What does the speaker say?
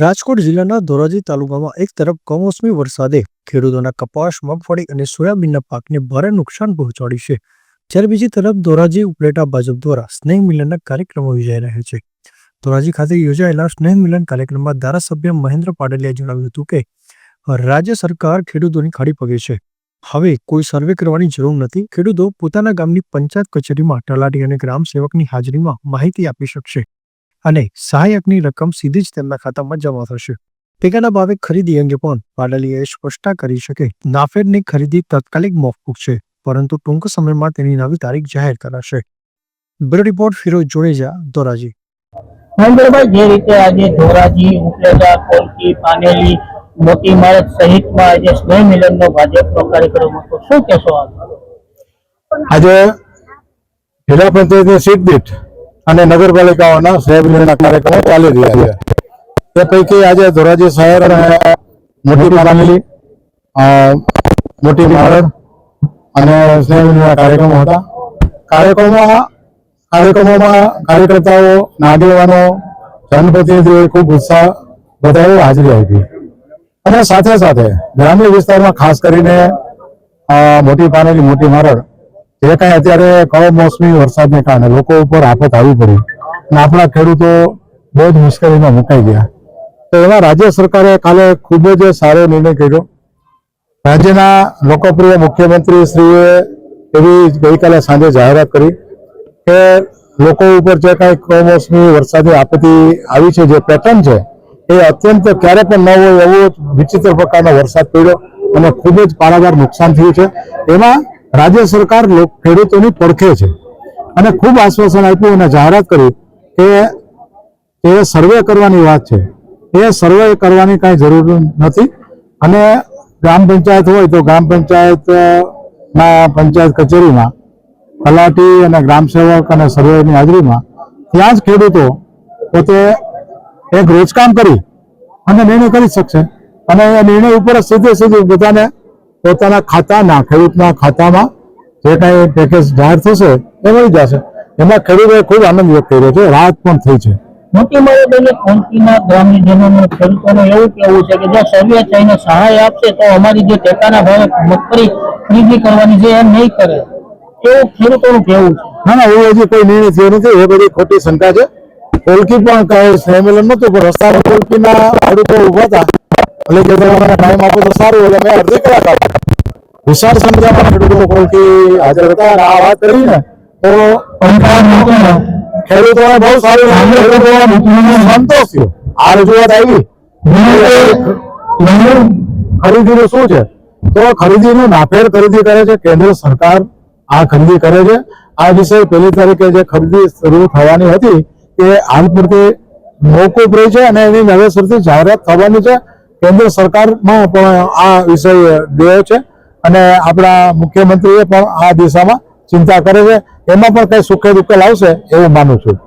રાજકોટ જિલ્લાના ધોરાજી તાલુકામાં એક તરફ કમોસમી વરસાદે ખેડૂતોના કપાસ, મગફળી અને સોયાબીનના પાકને ભારે નુકસાન પહોંચાડ્યું છે. જ્યારે બીજી તરફ ધોરાજી ઉપલેટા ભાજપ દ્વારા સ્નેહ મિલનના કાર્યક્રમો યોજાઈ રહ્યા છે. ધોરાજી ખાતે યોજાયેલા સ્નેહ મિલન કાર્યક્રમમાં ધારાસભ્ય મહેન્દ્ર પાટલિયાએ જણાવ્યું હતું કે, રાજ્ય સરકાર ખેડૂતોની ખાડી પગે છે. હવે કોઈ સર્વે કરવાની જરૂર નથી. ખેડૂતો પોતાના ગામની પંચાયત કચેરીમાં, તલાટી અને ગ્રામ સેવકની હાજરીમાં માહિતી આપી શકશે. અને સહાયકની રકમ સીધી જ તેમના ખાતામાં જમા થશે. ટેકાના ભાવે ખરીદી અંગે પણ પાડલીએ સ્પષ્ટતા કરી શકે નાફેડની ખરીદી તાત્કાલિક મોકૂફ છે પરંતુ ટૂંક સમયમાં તેની નવી તારીખ જાહેર કરાશે. Bureau report Firoj Jadeja Dhoraji. મહેન્દ્રભાઈ જે રીતે આજે ધોરાજી ઉપલેટા કોલકી પાનેલી મોટી મારત સહિતમાં આજે સ્નેહ મિલનનો ભાજપનો કાર્યક્રમ હતો. શું કહેશો આજે જિલ્લા પંચાયતની સીટ દીઠ અને નગરપાલિકાઓના સહયોગના કાર્યક્રમો ચાલી રહ્યા છે. તે પૈકી આજે ધોરાજી શહેર મોટી પારામેલી મોટી મારડ અને સ્નેહમિલનના કાર્યક્રમો હતા. કાર્યક્રમોમાં કાર્યક્રમોમાં કાર્યકર્તાઓ આગેવાનો જનપ્રતિનિધિઓએ ખૂબ ઉત્સાહ બધાએ હાજરી આપી. અને સાથે સાથે ગ્રામ્ય વિસ્તારમાં ખાસ કરીને મોટી પાનેલી મોટી મારડ જે કાંઈ અત્યારે કમોસમી વરસાદને કારણે લોકો ઉપર આફત આવી પડી અને આપણા ખેડૂતો બહુ જ મુશ્કેલીમાં મુકાઈ ગયા. તો એમાં રાજ્ય સરકારે કાલે ખૂબ જ સારો નિર્ણય કર્યો. રાજ્યના લોકપ્રિય મુખ્યમંત્રી શ્રીએ એવી ગઈકાલે સાંજે જાહેરાત કરી કે લોકો ઉપર જે કાંઈ કમોસમી વરસાદી આપત્તિ આવી છે, જે પેટર્ન છે, એ અત્યંત ક્યારે પણ ન હોય એવો વિચિત્ર પ્રકારનો વરસાદ પડ્યો અને ખૂબ જ પારાવાર નુકસાન થયું છે. એમાં રાજ્ય સરકાર ખેડૂતોની પડખે છે. અને ખૂબ આશ્વાસન આપ્યું અને જાહેરાત કરી કે એ સર્વે કરવાની વાત છે. એ સર્વે કરવાની કાંઈ જરૂર નથી. અને ગ્રામ પંચાયત હોય તો ગ્રામ પંચાયતના પંચાયત કચેરીમાં, તલાટી અને ગ્રામ સેવક અને સર્વેની હાજરીમાં, ત્યાં જ ખેડૂતો પોતે એક રોજકામ કરી અને નિર્ણય કરી શકશે. અને એ નિર્ણય ઉપર સીધે સીધું બધાને પોતાના ખાતાના ખેડૂતના ખાતામાં જે કાંઈ પેકેજ જાહેર થશે એ મળી જશે. એમાં ખેડૂતોએ ખૂબ આનંદ વ્યક્ત કર્યો છે રાહત પણ થઈ છે. મોટી મળે અને કોલકીના ગ્રામ્યજનોનું ખેડૂતોનું એવું કેવું છે કે જો સર્વે થઈને સહાય આપશે તો અમારી જે ટેકાના ભાવે મગફળી ખરીદી કરવાની છે એમ નહીં કરે એવું ખેડૂતોનું કહેવું છે. ના ના એવું હજી કોઈ નિર્ણય થયો નથી એ બધી ખોટી શંકા છે. કોલકી પણ કઈ સંમેલન નતું પણ રસ્તા કોલકીના ખેડૂતો ઊભા હતા. એટલે કે તમે મને ટાઈમ આપો તો સારું એટલે મેં અરજી કરાત આપી વિશાળ સંખ્યામાં ખેડૂતો કોલકી હાજર હતા? અને આ વાત કરીને તો ખેડૂતોને બહુ સારું સંતોષ થયો. આ રજૂઆત આવી. ખરીદીનું શું છે? તો ખરીદીનું નાફેર ખરીદી કરે છે કેન્દ્ર સરકાર આ ખરીદી કરે છે. આ વિષય પહેલી તારીખે જે ખરીદી શરૂ થવાની હતી એ હાલ પૂરતી મોકૂફ રહી છે અને એની નવેસરથી જાહેરાત થવાની છે. કેન્દ્ર સરકારમાં પણ આ વિષય ગયો છે અને આપણા મુખ્યમંત્રીએ પણ આ દિશામાં ચિંતા કરે છે. એમાં પણ કંઈ સુખે દુઃખે આવશે એવું માનું છું.